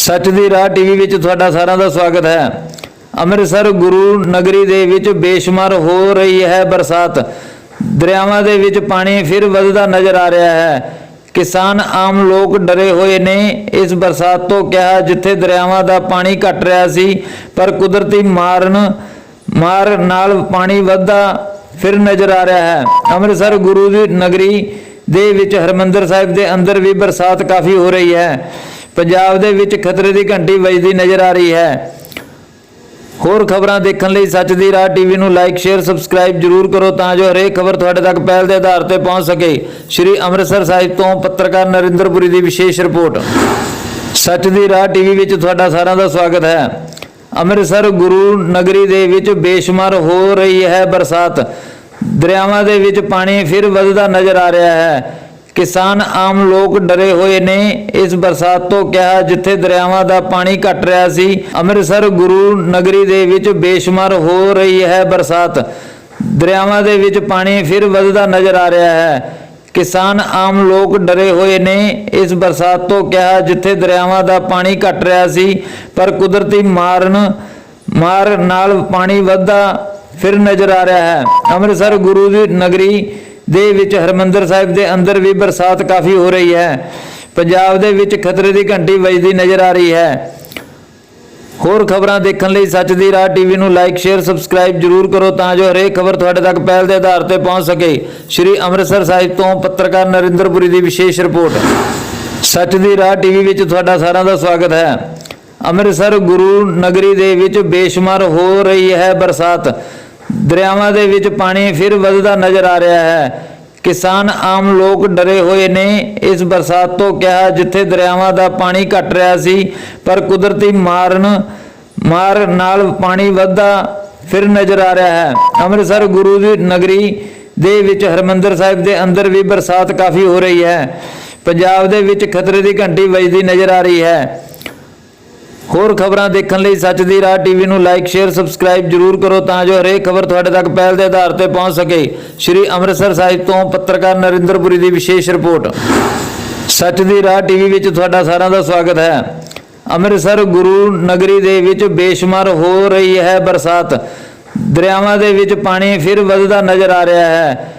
ਸੱਚ ਦੀ ਰਾਹ ਟੀਵੀ ਵਿੱਚ ਤੁਹਾਡਾ ਸਾਰਿਆਂ ਦਾ ਸਵਾਗਤ ਹੈ। ਅੰਮ੍ਰਿਤਸਰ ਗੁਰੂ ਨਗਰੀ ਦੇ ਵਿੱਚ ਬੇਸ਼ੁਮਾਰ ਹੋ ਰਹੀ ਹੈ ਬਰਸਾਤ। ਦਰਿਆਵਾਂ ਦੇ ਵਿੱਚ ਪਾਣੀ ਫਿਰ ਵੱਧਦਾ ਨਜ਼ਰ ਆ ਰਿਹਾ ਹੈ। ਕਿਸਾਨ ਆਮ ਲੋਕ ਡਰੇ ਹੋਏ ਨੇ ਇਸ ਬਰਸਾਤ ਤੋਂ ਕਿਹਾ ਜਿੱਥੇ ਦਰਿਆਵਾਂ ਦਾ ਪਾਣੀ ਘਟ ਰਿਹਾ ਸੀ, ਪਰ ਕੁਦਰਤੀ ਮਾਰਨ, ਮਾਰ ਨਾਲ ਪਾਣੀ ਵੱਧਦਾ ਫਿਰ ਨਜ਼ਰ ਆ ਰਿਹਾ ਹੈ। ਅੰਮ੍ਰਿਤਸਰ ਗੁਰੂ ਦੀ ਨਗਰੀ ਦੇ ਵਿੱਚ ਹਰਮੰਦਰ ਸਾਹਿਬ ਦੇ ਅੰਦਰ ਵੀ ਬਰਸਾਤ ਕਾਫੀ ਹੋ ਰਹੀ ਹੈ। ਪੰਜਾਬ ਦੇ ਵਿੱਚ ਖਤਰੇ ਦੀ ਘੰਟੀ ਵੱਜਦੀ ਨਜ਼ਰ ਆ ਰਹੀ ਹੈ। ਹੋਰ ਖਬਰਾਂ ਦੇਖਣ ਲਈ ਸੱਚ ਦੀ ਰਾਹ ਟੀਵੀ ਨੂੰ ਲਾਈਕ, ਸ਼ੇਅਰ, ਸਬਸਕ੍ਰਾਈਬ ਜਰੂਰ ਕਰੋ ਤਾਂ ਜੋ ਹਰੇਕ ਖਬਰ ਤੁਹਾਡੇ ਤੱਕ ਪਹਿਲ ਦੇ ਆਧਾਰ ਤੇ ਪਹੁੰਚ ਸਕੇ। ਸ਼੍ਰੀ ਅੰਮ੍ਰਿਤਸਰ ਸਾਹਿਬ ਤੋਂ ਪੱਤਰਕਾਰ ਨਰਿੰਦਰਪੁਰੀ ਦੀ ਵਿਸ਼ੇਸ਼ ਰਿਪੋਰਟ। ਸੱਚ ਦੀ ਰਾਹ ਟੀਵੀ ਵਿੱਚ ਤੁਹਾਡਾ ਸਾਰਿਆਂ ਦਾ ਸਵਾਗਤ ਹੈ। ਅੰਮ੍ਰਿਤਸਰ ਗੁਰੂ ਨਗਰੀ ਦੇ ਵਿੱਚ ਬੇਸ਼ੁਮਾਰ ਹੋ ਰਹੀ ਹੈ ਬਰਸਾਤ। ਦਰਿਆਵਾਂ ਦੇ ਵਿੱਚ ਪਾਣੀ ਫਿਰ ਵੱਧਦਾ ਨਜ਼ਰ ਆ ਰਿਹਾ ਹੈ। ਕਿਸਾਨ ਆਮ ਲੋਕ ਡਰੇ ਹੋਏ ਨੇ। ਇਸ ਬਰਸਾਤ ਤੋਂ ਕਿਹਾ, ਜਿੱਥੇ ਦਰਿਆਵਾਂ ਦਾ ਪਾਣੀ ਘਟ ਰਿਹਾ ਸੀ, ਅੰਮ੍ਰਿਤਸਰ ਗੁਰੂ ਨਗਰੀ ਦੇ ਵਿੱਚ ਬੇਸ਼ੁਮਾਰ ਹੋ ਰਹੀ ਹੈ ਬਰਸਾਤ। ਦਰਿਆਵਾਂ ਦੇ ਵਿੱਚ ਪਾਣੀ ਫਿਰ ਵੱਧਦਾ ਨਜ਼ਰ ਆ ਰਿਹਾ ਹੈ। ਕਿਸਾਨ ਆਮ ਲੋਕ ਡਰੇ ਹੋਏ ਨੇ। ਇਸ ਬਰਸਾਤ ਤੋਂ ਕਿਹਾ, ਜਿੱਥੇ ਦਰਿਆਵਾਂ ਦਾ ਪਾਣੀ ਘਟ ਰਿਹਾ ਸੀ, ਪਰ ਕੁਦਰਤੀ ਮਾਰਨ, ਮਾਰ ਨਾਲ ਪਾਣੀ ਵੱਧਦਾ ਫਿਰ ਨਜ਼ਰ ਆ ਰਿਹਾ ਹੈ। ਅੰਮ੍ਰਿਤਸਰ ਗੁਰੂ ਦੀ ਨਗਰੀ ਦੇ ਵਿੱਚ ਹਰਮੰਦਰ ਸਾਹਿਬ ਦੇ ਅੰਦਰ ਵੀ ਬਰਸਾਤ ਕਾਫੀ ਹੋ ਰਹੀ ਹੈ। ਪੰਜਾਬ ਦੇ ਵਿੱਚ ਖਤਰੇ ਦੀ ਘੰਟੀ ਵੱਜਦੀ ਨਜ਼ਰ ਆ ਰਹੀ ਹੈ। ਹੋਰ ਖਬਰਾਂ ਦੇਖਣ ਲਈ ਸੱਚ ਦੀ ਰਾਹ ਟੀਵੀ ਨੂੰ ਲਾਈਕ, ਸ਼ੇਅਰ, ਸਬਸਕ੍ਰਾਈਬ ਜਰੂਰ ਕਰੋ ਤਾਂ ਜੋ ਹਰੇਕ ਖਬਰ ਤੁਹਾਡੇ ਤੱਕ ਪਹਿਲ ਦੇ ਆਧਾਰ ਤੇ ਪਹੁੰਚ ਸਕੇ। ਸ਼੍ਰੀ ਅੰਮ੍ਰਿਤਸਰ ਸਾਹਿਬ ਤੋਂ ਪੱਤਰਕਾਰ ਨਰਿੰਦਰਪੁਰੀ ਦੀ ਵਿਸ਼ੇਸ਼ ਰਿਪੋਰਟ। ਸੱਚ ਦੀ ਰਾਹ ਟੀਵੀ ਵਿੱਚ ਤੁਹਾਡਾ ਸਾਰਿਆਂ ਦਾ ਸਵਾਗਤ ਹੈ। ਅੰਮ੍ਰਿਤਸਰ ਗੁਰੂ ਨਗਰੀ ਦੇ ਵਿੱਚ ਬੇਸ਼ੁਮਾਰ ਹੋ ਰਹੀ ਹੈ ਬਰਸਾਤ। ਦਰਿਆਵਾਂ ਦੇ ਵਿੱਚ ਪਾਣੀ ਫਿਰ ਵੱਧਦਾ ਨਜ਼ਰ ਆ ਰਿਹਾ ਹੈ। ਕਿਸਾਨ ਆਮ ਲੋਕ ਡਰੇ ਹੋਏ ਨੇ। ਇਸ ਬਰਸਾਤ ਤੋਂ ਕਿਹਾ ਜਿੱਥੇ ਦਰਿਆਵਾਂ ਦਾ ਪਾਣੀ ਘਟ ਰਿਹਾ ਸੀ, ਪਰ ਕੁਦਰਤੀ ਮਾਰਨ, ਮਾਰ ਨਾਲ ਪਾਣੀ ਵੱਧਦਾ ਫਿਰ ਨਜ਼ਰ ਆ ਰਿਹਾ ਹੈ। ਅੰਮ੍ਰਿਤਸਰ ਗੁਰੂ ਦੀ ਨਗਰੀ ਦੇ ਵਿੱਚ ਹਰਮੰਦਰ ਸਾਹਿਬ ਦੇ ਅੰਦਰ ਵੀ ਬਰਸਾਤ ਕਾਫੀ ਹੋ ਰਹੀ ਹੈ। ਪੰਜਾਬ ਦੇ ਵਿੱਚ ਖਤਰੇ ਦੀ ਘੰਟੀ ਵੱਜਦੀ ਨਜ਼ਰ ਆ ਰਹੀ ਹੈ। ਹੋਰ ਖਬਰਾਂ ਦੇਖਣ ਲਈ ਸੱਚ ਦੀ ਰਾਹ ਟੀਵੀ ਨੂੰ ਲਾਈਕ, ਸ਼ੇਅਰ, ਸਬਸਕ੍ਰਾਈਬ ਜਰੂਰ ਕਰੋ ਤਾਂ ਜੋ ਹਰੇਕ ਖਬਰ ਤੁਹਾਡੇ ਤੱਕ ਪਹਿਲ ਦੇ ਆਧਾਰ ਤੇ ਪਹੁੰਚ ਸਕੇ। ਸ਼੍ਰੀ ਅੰਮ੍ਰਿਤਸਰ ਸਾਹਿਬ ਤੋਂ ਪੱਤਰਕਾਰ ਨਰਿੰਦਰਪੁਰੀ ਦੀ ਵਿਸ਼ੇਸ਼ ਰਿਪੋਰਟ। ਸੱਚ ਦੀ ਰਾਹ ਟੀਵੀ ਵਿੱਚ ਤੁਹਾਡਾ ਸਾਰਿਆਂ ਦਾ ਸਵਾਗਤ ਹੈ। ਅੰਮ੍ਰਿਤਸਰ ਗੁਰੂ ਨਗਰੀ ਦੇ ਵਿੱਚ ਬੇਸ਼ੁਮਾਰ ਹੋ ਰਹੀ ਹੈ ਬਰਸਾਤ। ਦਰਿਆਵਾਂ ਦੇ ਵਿੱਚ ਪਾਣੀ ਫਿਰ ਵੱਧਦਾ ਨਜ਼ਰ ਆ ਰਿਹਾ ਹੈ।